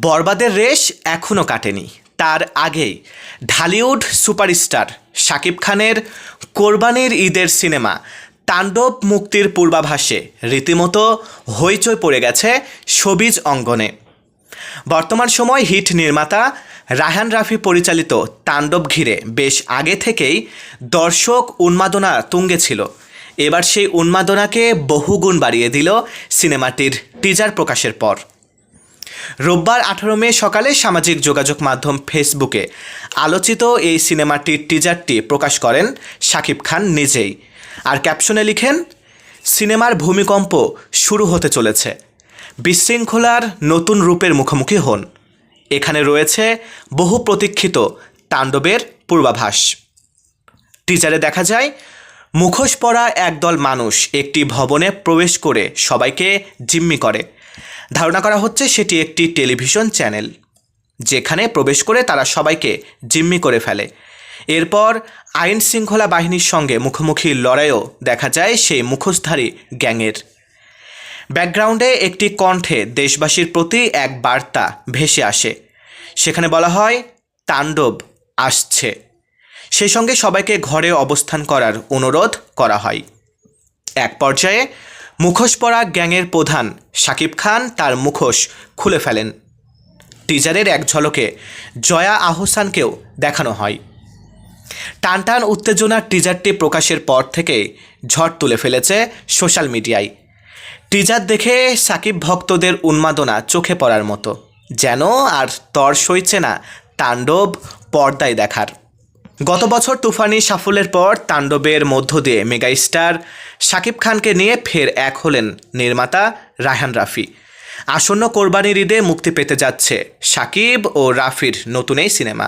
বরবাদের রেশ এখনও কাটেনি। তার আগেই ঢালিউড সুপারস্টার শাকিব খানের কোরবানির ঈদের সিনেমা তাণ্ডব মুক্তির পূর্বাভাসে রীতিমতো হইচই পড়ে গেছে সবিজ অঙ্গনে। বর্তমান সময় হিট নির্মাতা রায়হান রাফি পরিচালিত তাণ্ডব ঘিরে বেশ আগে থেকেই দর্শক উন্মাদনা তুঙ্গে ছিল। এবার সেই উন্মাদনাকে বহুগুণ বাড়িয়ে দিল সিনেমাটির টিজার প্রকাশের পর। রোববার আঠারো মে সকালে সামাজিক যোগাযোগ মাধ্যম ফেসবুকে আলোচিত এই সিনেমাটির টিজারটি প্রকাশ করেন শাকিব খান নিজেই। আর ক্যাপশনে লিখেন, সিনেমার ভূমিকম্প শুরু হতে চলেছে। বিশৃঙ্খলার নতুন রূপের মুখোমুখি হন। এখানে রয়েছে বহু প্রতীক্ষিত তাণ্ডবের পূর্বাভাস। টিজারে দেখা যায়, মুখোশ পরা একদল মানুষ একটি ভবনে প্রবেশ করে সবাইকে জিম্মি করে। ধারণা করা হচ্ছে সেটি একটি টেলিভিশন চ্যানেল, যেখানে প্রবেশ করে তারা সবাইকে জিম্মি করে ফেলে। এরপর আইন শৃঙ্খলা বাহিনীর সঙ্গে মুখোমুখি লড়াইও দেখা যায় সেই মুখোশধারী গ্যাংয়ের। ব্যাকগ্রাউন্ডে একটি কণ্ঠে দেশবাসীর প্রতি এক বার্তা ভেসে আসে। সেখানে বলা হয়, তাণ্ডব আসছে। সেই সঙ্গে সবাইকে ঘরে অবস্থান করার অনুরোধ করা হয়। এক পর্যায়ে মুখোশ পরা গ্যাংয়ের প্রধান শাকিব খান তার মুখোশ খুলে ফেলেন। টিজারের এক ঝলকে জয়া আহসানকেও দেখানো হয়। টানটান উত্তেজনার টিজারটি প্রকাশের পর থেকে ঝড় তুলে ফেলেছে সোশ্যাল মিডিয়ায়। টিজার দেখে সাকিব ভক্তদের উন্মাদনা চোখে পড়ার মতো। যেন আর তর সইছে না তাণ্ডব পর্দায় দেখার। গত বছর তুফানি সাফল্যের পর তাণ্ডবের মধ্য দিয়ে মেগাস্টার শাকিব খানকে নিয়ে ফের এক হলেন নির্মাতা রায়হান রাফি। আসন্ন কোরবানির ঈদে মুক্তি পেতে যাচ্ছে শাকিব ও রাফির নতুন এই সিনেমা।